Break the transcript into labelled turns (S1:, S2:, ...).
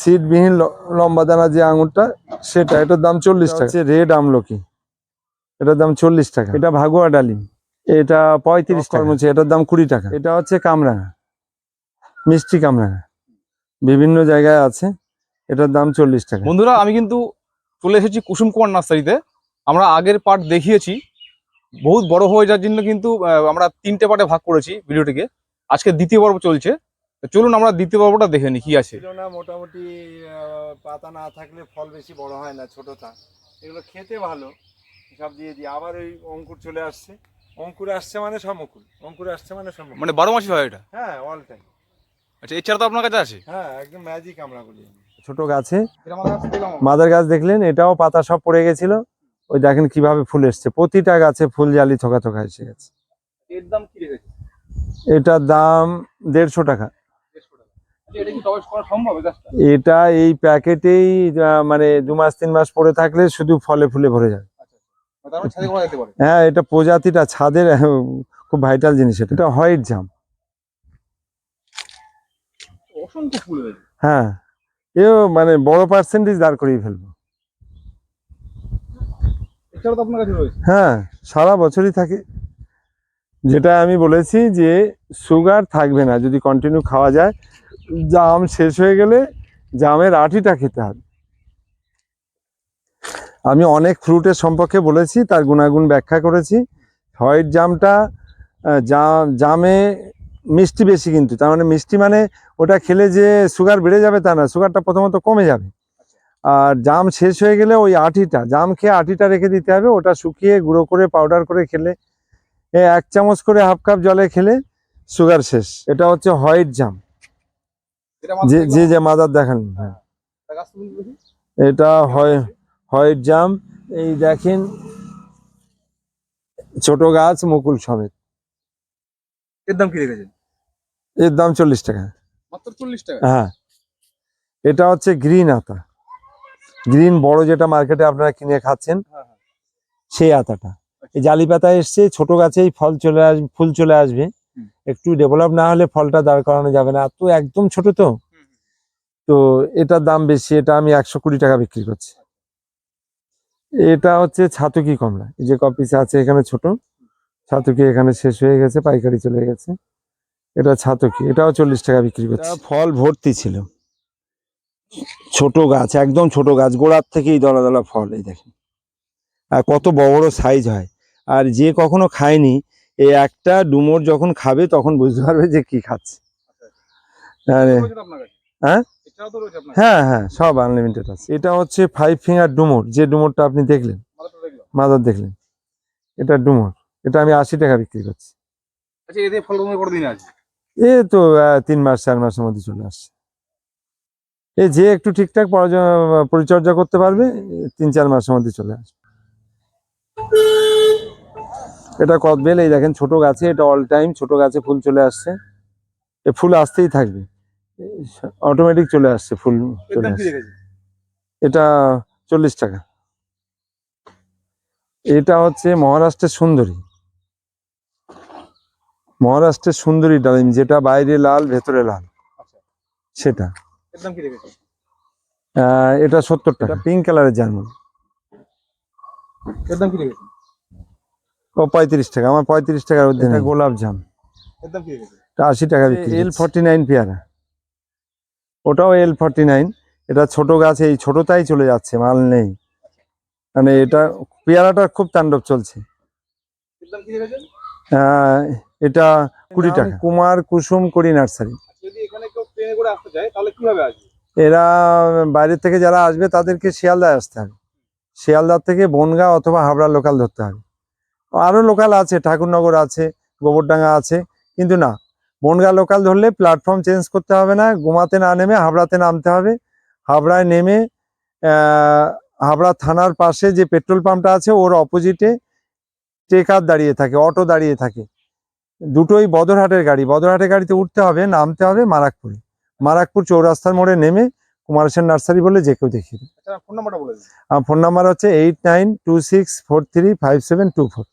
S1: সিটবিহীন লম্বা দানা যে আঙুরটা সেটা এটার দাম চল্লিশ টাকা। হচ্ছে রেড আমলকি। এটার দাম চল্লিশ টাকা। এটা ভাগুয়া ডালিম। এটা পঁয়ত্রিশ টাকা। হচ্ছে এটার দাম কুড়ি টাকা। এটা হচ্ছে কামরাঙা। মিষ্টি কামরাঙা। বিভিন্ন জায়গায় আছে। এটার দাম চল্লিশ টাকা।
S2: বন্ধুরা আমি কিন্তু চলে এসেছি কুসুম কুমার নার্সারিতে। আমরা আগের পার্ট দেখিয়েছি। বহুত বড় হয়ে যাওয়ার জন্য কিন্তু আমরা তিনটে পার্টে ভাগ করেছি ভিডিওটিকে। আজকে দ্বিতীয় পর্ব চলছে। চলুন আমরা দ্বিতীয় পর্বটা দেখে নিই কি আছে?
S1: না মোটামুটি পাতা না থাকলে ফল বেশি বড় হয় না ছোটটা। এগুলো খেতে ভালো সব দিয়ে দিই। আবার ওই অঙ্কুর চলে আসছে। অঙ্কুর আসছে মানে সমকুল। অঙ্কুর আসছে মানে সমকুল।
S2: মানে বারো মাসি হয় এটা?
S1: হ্যাঁ অল টাইম
S2: আচ্ছা এছাড়া তো আপনার কাছে আছে?
S1: হ্যাঁ একদম ম্যাজিক আমরা বলি। ছোট গাছে। মাদার গাছ দেখলেন? এটাও পাতা সব পড়ে গেছিল। ওই দেখেন কীভাবে ফুল এসছে। প্রতিটা গাছে ফুল জালি থোকা থোকা এসে গেছে।
S2: এর দাম কি রেখেছে?
S1: এটার দাম দেড়শো টাকা।
S2: এটা এই গাছটা?
S1: এটা এই প্যাকেটেই মানে দু মাস তিন মাস পরে থাকলে শুধু ফলে ফুলে ভরে যাবে
S2: তার মানে ছাদে করা যেতে পারে?
S1: হ্যাঁ এটা প্রজাতিটা ছাদের খুব ভাইটাল জিনিস এটা। এটা হোয়াইট জাম। হ্যাঁ এও মানে বড় পার্সেন্টেজ দাঁড় করিয়ে ফেলব। হ্যাঁ সারা বছরই থাকে। যেটা আমি বলেছি যে সুগার থাকবে না যদি কন্টিনিউ খাওয়া যায়। জাম শেষ হয়ে গেলে জামের আটিটা খেতে হবে। আমি অনেক ফ্রুটের সম্পর্কে বলেছি, তার গুণাগুণ ব্যাখ্যা করেছি। হোয়াইট জামটা জাম মিষ্টি বেশি কিন্তু, তার মানে মিষ্টি মানে ওটা খেলে যে সুগার বেড়ে যাবে তা না সুগারটা প্রথমত কমে যাবে। আর জাম শেষ হয়ে গেলে ওই আটিটা, জাম খেয়ে আটিটা রেখে দিতে হবে, ওটা শুকিয়ে গুঁড়ো করে পাউডার করে খেলে এক চামচ করে হাফ কাপ জলে খেলে সুগার শেষ। এটা হচ্ছে হোয়াইট জাম।
S2: এটা আমার
S1: যে মাদার দেখান হ্যাঁ।
S2: দেখি।
S1: এটা হয় হোয়াইট জাম এই দেখেন ছোট গাছ মুকুল সমেত।
S2: এর দাম কি রেখেছেন?
S1: এর দাম চল্লিশ টাকা।
S2: মাত্র চল্লিশ টাকা?
S1: হ্যাঁ। এটা হচ্ছে গ্রিন আতা। গ্রিন বড় যেটা মার্কেটে আপনারা কিনে খাচ্ছেন
S2: হ্যাঁ, হ্যাঁ।
S1: সেই আতাটা। এই জালি পাতা এসছে ছোট গাছেই ফল চলে আসবে ফুল চলে আসবে। একটু ডেভেলপ না হলে ফলটা দাঁড় করানো যাবে না। তো একদম ছোট তো। তো এটার দাম বেশি এটা আমি একশো কুড়ি টাকা বিক্রি করছি। এটা হচ্ছে ছাতুকি কমলা। এই যে কপিস আছে এখানে ছোট। ছাতুকি এখানে শেষ হয়ে গেছে পাইকারি চলে গেছে। এটা ছাতুকি এটাও চল্লিশ টাকা বিক্রি করছে। ফল ভর্তি ছিল। ছোট গাছ একদম ছোট গাছ গোড়ার থেকেই দলা দলা ফল এই দেখেন। আর কত বড় বড় সাইজ হয়। আর যে কখনো খায়নি এই একটা ডুমোর যখন খাবে তখন বুঝতে পারবে যে কি খাচ্ছে? হ্যাঁ? হ্যাঁ হ্যাঁ সব আনলিমিটেড আছে। এটা হচ্ছে ফাইভ ফিঙ্গার ডুমোর। যে ডুমোরটা আপনি দেখলেন মাদার দেখলেন এটা ডুমোর। এটা আমি আশি টাকা বিক্রি করছি।
S2: আচ্ছা
S1: এ তো তিন মাস চার মাসের মধ্যে চলে আসছে। এ যে একটু ঠিকঠাক পরিচর্যা করতে পারবে তিন চার মাসের মধ্যে চলে আসবে। এটা কদবেল এই দেখেন ছোট গাছে এটা অল টাইম ছোট গাছে ফুল চলে আসছে। এ ফুল আসতেই থাকবে। অটোমেটিক চলে আসছে ফুল চলে আসছে। এটা চল্লিশ টাকা। এটা হচ্ছে মহারাষ্ট্রের সুন্দরী। মহারাষ্ট্রের সুন্দরী ডালিম যেটা বাইরে লাল ভেতরে লাল।
S2: আচ্ছা।
S1: সেটা। এটা সত্তর টাকা। পিঙ্ক কালারের জার্মান।
S2: কি রেখেছে
S1: ও পঁয়ত্রিশ টাকা আমার পঁয়ত্রিশ টাকার মধ্যে এটা গোলাপ জাম। আশি টাকা এল ফর্টি নাইন পেয়ারা। ওটাও এল ফর্টি নাইন এটা ছোট গাছ এই ছোটটাই চলে যাচ্ছে মাল নেই। মানে এটা পেয়ারাটা খুব তাণ্ডব চলছে। আহ, এটা কুড়ি টাকা। কুমার কুসুম করি নার্সারি।
S2: যদি এখানে কেউ ট্রেনে করে আসতে চায় তাহলে কীভাবে আসবে?
S1: এরা বাইরে থেকে যারা আসবে তাদেরকে শিয়ালদায় আসতে হবে। শিয়ালদার থেকে বনগাঁ অথবা হাবড়া লোকাল ধরতে হবে। আরও লোকাল আছে ঠাকুরনগর আছে গোবরডাঙ্গা আছে কিন্তু না বনগাঁ লোকাল ধরলে প্ল্যাটফর্ম চেঞ্জ করতে হবে না গোমাতে না নেমে হাবড়াতে নামতে হবে। হাবড়ায় নেমে হাবড়া থানার পাশে যে পেট্রোল পাম্পটা আছে ওর অপোজিটে টেকার দাঁড়িয়ে থাকে অটো দাঁড়িয়ে থাকে। দুটোই বদরহাটের গাড়ি বদরহাটের গাড়িতে উঠতে হবে নামতে হবে মারাকপুরে। মারাকপুর চৌরাস্তার মোড়ে নেমে কুমার সেন নার্সারি বলে যে কেউ দেখিয়ে দেবে।
S2: আচ্ছা ফোন নাম্বারটা বলে
S1: ফোন নাম্বার হচ্ছে eight nine two six four three five seven two four